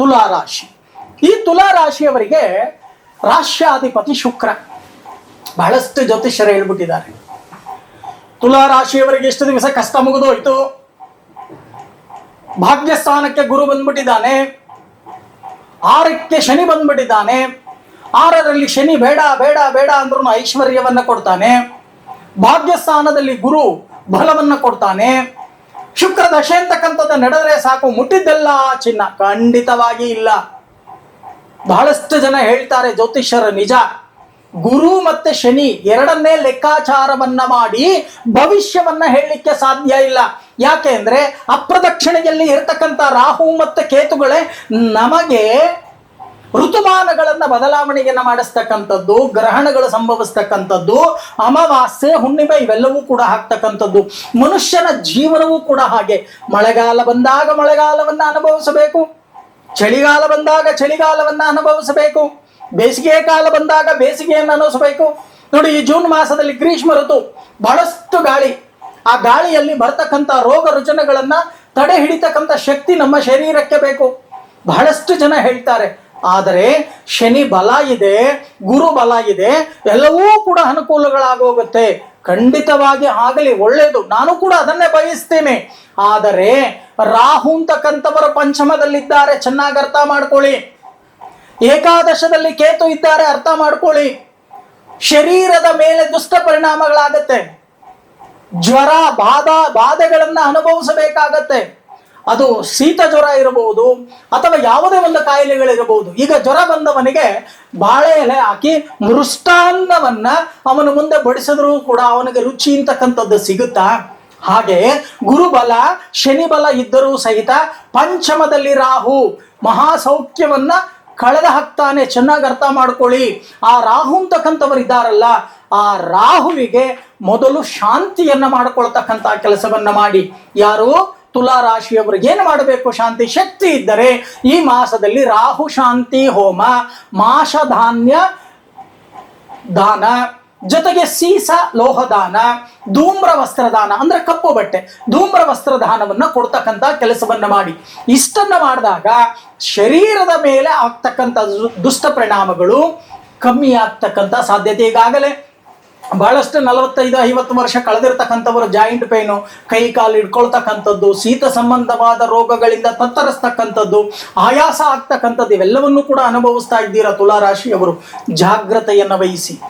ತುಲಾ ರಾಶಿ. ಈ ತುಲಾ ರಾಶಿಯವರಿಗೆ ರಾಶ್ಯಾಧಿಪತಿ ಶುಕ್ರ. ಬಹಳಷ್ಟು ಜ್ಯೋತಿಷ್ಯರು ಹೇಳ್ಬಿಟ್ಟಿದ್ದಾರೆ. ತುಲಾ ರಾಶಿಯವರಿಗೆ ಎಷ್ಟು ದಿವಸ ಕಷ್ಟ ಮುಗಿದೋಯ್ತು. ಭಾಗ್ಯಸ್ಥಾನಕ್ಕೆ ಗುರು ಬಂದ್ಬಿಟ್ಟಿದ್ದಾನೆ. ಆರಕ್ಕೆ ಶನಿ ಬಂದ್ಬಿಟ್ಟಿದ್ದಾನೆ. ಆರರಲ್ಲಿ ಶನಿ ಬೇಡ ಬೇಡ ಬೇಡ ಅಂದ್ರೂ ಐಶ್ವರ್ಯವನ್ನ ಕೊಡ್ತಾನೆ. ಭಾಗ್ಯಸ್ಥಾನದಲ್ಲಿ ಗುರು ಬಲವನ್ನ ಕೊಡ್ತಾನೆ. ದಶೆ ಅಂತಕ್ಕಂಥದ್ದು ನಡೆದರೆ ಸಾಕು, ಮುಟ್ಟಿದ್ದೆಲ್ಲ ಚಿನ್ನ. ಖಂಡಿತವಾಗಿ ಇಲ್ಲ. ಬಹಳಷ್ಟು ಜನ ಹೇಳ್ತಾರೆ, ಜ್ಯೋತಿಷ್ಯರ ನಿಜ. ಗುರು ಮತ್ತೆ ಶನಿ ಎರಡನ್ನೇ ಲೆಕ್ಕಾಚಾರವನ್ನ ಮಾಡಿ ಭವಿಷ್ಯವನ್ನ ಹೇಳಲಿಕ್ಕೆ ಸಾಧ್ಯ ಇಲ್ಲ. ಯಾಕೆ ಅಂದ್ರೆ ಅಪ್ರದಕ್ಷಿಣೆಯಲ್ಲಿ ಇರತಕ್ಕಂಥ ರಾಹು ಮತ್ತೆ ಕೇತುಗಳೇ ನಮಗೆ ಋತುಮಾನಗಳನ್ನ ಬದಲಾವಣೆಯನ್ನ ಮಾಡಿಸ್ತಕ್ಕಂಥದ್ದು, ಗ್ರಹಣಗಳು ಸಂಭವಿಸ್ತಕ್ಕಂಥದ್ದು, ಅಮಾವಾಸ್ಯೆ, ಹುಣ್ಣಿಮೆ ಇವೆಲ್ಲವೂ ಕೂಡ ಹಾಕ್ತಕ್ಕಂಥದ್ದು ಮನುಷ್ಯನ ಜೀವನವೂ ಕೂಡ ಹಾಗೆ. ಮಳೆಗಾಲ ಬಂದಾಗ ಮಳೆಗಾಲವನ್ನ ಅನುಭವಿಸಬೇಕು. ಚಳಿಗಾಲ ಬಂದಾಗ ಚಳಿಗಾಲವನ್ನ ಅನುಭವಿಸಬೇಕು. ಬೇಸಿಗೆ ಕಾಲ ಬಂದಾಗ ಬೇಸಿಗೆಯನ್ನು ಅನುಭವಿಸಬೇಕು. ನೋಡಿ, ಈ ಜೂನ್ ಮಾಸದಲ್ಲಿ ಗ್ರೀಷ್ಮ ಋತು, ಬಹಳಷ್ಟು ಗಾಳಿ. ಆ ಗಾಳಿಯಲ್ಲಿ ಬರ್ತಕ್ಕಂಥ ರೋಗ ರುಜಿನಗಳನ್ನ ತಡೆ ಹಿಡಿತಕ್ಕಂಥ ಶಕ್ತಿ ನಮ್ಮ ಶರೀರಕ್ಕೆ ಬೇಕು. ಬಹಳಷ್ಟು ಜನ ಹೇಳ್ತಾರೆ ಆದರೆ ಶನಿ ಬಲ ಇದೆ, ಗುರು ಬಲ ಇದೆ, ಎಲ್ಲವೂ ಕೂಡ ಅನುಕೂಲಗಳಾಗೋಗುತ್ತೆ. ಖಂಡಿತವಾಗಿ ಆಗಲಿ, ಒಳ್ಳೆಯದು. ನಾನು ಕೂಡ ಅದನ್ನೇ ಬಯಸ್ತೇನೆ. ಆದರೆ ರಾಹು ಅಂತಕ್ಕಂಥವರು ಪಂಚಮದಲ್ಲಿದ್ದಾರೆ. ಚೆನ್ನಾಗಿ ಅರ್ಥ ಮಾಡ್ಕೊಳ್ಳಿ. ಏಕಾದಶದಲ್ಲಿ ಕೇತು ಇದ್ದಾರೆ, ಅರ್ಥ ಮಾಡ್ಕೊಳ್ಳಿ. ಶರೀರದ ಮೇಲೆ ದುಷ್ಟ ಪರಿಣಾಮಗಳಾಗತ್ತೆ. ಜ್ವರ, ಬಾಧ, ಬಾಧೆಗಳನ್ನು ಅನುಭವಿಸಬೇಕಾಗತ್ತೆ. ಅದು ಶೀತ ಜ್ವರ ಇರಬಹುದು ಅಥವಾ ಯಾವುದೇ ಒಂದು ಕಾಯಿಲೆಗಳಿರಬಹುದು. ಈಗ ಜ್ವರ ಬಂದವನಿಗೆ ಬಾಳೆ ಎಲೆ ಹಾಕಿ ಮೃಷ್ಟಾನ್ನವನ್ನ ಅವನ ಮುಂದೆ ಬಡಿಸಿದ್ರೂ ಕೂಡ ಅವನಿಗೆ ರುಚಿ ಅಂತಕ್ಕಂಥದ್ದು ಸಿಗುತ್ತಾ? ಹಾಗೆ ಗುರುಬಲ, ಶನಿಬಲ ಇದ್ದರೂ ಸಹಿತ ಪಂಚಮದಲ್ಲಿ ರಾಹು ಮಹಾಸೌಖ್ಯವನ್ನ ಕಳೆದ ಹಾಕ್ತಾನೆ ಚೆನ್ನಾಗಿ ಅರ್ಥ ಮಾಡ್ಕೊಳ್ಳಿ. ಆ ರಾಹು ಅಂತಕ್ಕಂಥವ್ರು ಇದ್ದಾರಲ್ಲ ಆ ರಾಹುವಿಗೆ ಮೊದಲು ಶಾಂತಿಯನ್ನ ಮಾಡಿಕೊಳ್ತಕ್ಕಂಥ ಕೆಲಸವನ್ನ ಮಾಡಿ. ಯಾರು? ತುಲಾ ರಾಶಿಯವರಿಗೆ ಏನು ಮಾಡಬೇಕು? ಶಾಂತಿ, ಶಕ್ತಿ ಇದ್ದರೆ ಈ ಮಾಸದಲ್ಲಿ ರಾಹು, ಶಾಂತಿ, ಹೋಮ ಮಾಷಧಾನ್ಯ ದಾನ, ಜೊತೆಗೆ ಸೀಸ ಲೋಹದಾನ ಧೂಮ್ರ ವಸ್ತ್ರದಾನ ಅಂದ್ರೆ ಕಪ್ಪು ಬಟ್ಟೆ, ಧೂಮ್ರ ವಸ್ತ್ರದಾನವನ್ನು ಕೊಡ್ತಕ್ಕಂಥ ಕೆಲಸವನ್ನು ಮಾಡಿ. ಇಷ್ಟನ್ನ ಮಾಡಿದಾಗ ಶರೀರದ ಮೇಲೆ ಆಗ್ತಕ್ಕಂಥ ದುಷ್ಟ ಪರಿಣಾಮಗಳು ಕಮ್ಮಿ ಆಗ್ತಕ್ಕಂಥ ಸಾಧ್ಯತೆ ಈಗಾಗಲೇ. ಬಹಳಷ್ಟು ನಲವತ್ತೈದು, ಐವತ್ತು ವರ್ಷ ಕಳೆದಿರ್ತಕ್ಕಂಥವರು ಜಾಯಿಂಟ್ ಪೇನು ಕೈ ಕಾಲು ಇಟ್ಕೊಳ್ತಕ್ಕಂಥದ್ದು ಶೀತ ಸಂಬಂಧವಾದ ರೋಗಗಳಿಂದ ತತ್ತರಿಸ್ತಕ್ಕಂಥದ್ದು, ಆಯಾಸ ಆಗ್ತಕ್ಕಂಥದ್ದು, ಇವೆಲ್ಲವನ್ನು ಕೂಡ ಅನುಭವಿಸ್ತಾ ಇದ್ದೀರಾ ತುಲಾರಾಶಿಯವರು. ಜಾಗ್ರತೆಯನ್ನು ವಹಿಸಿ.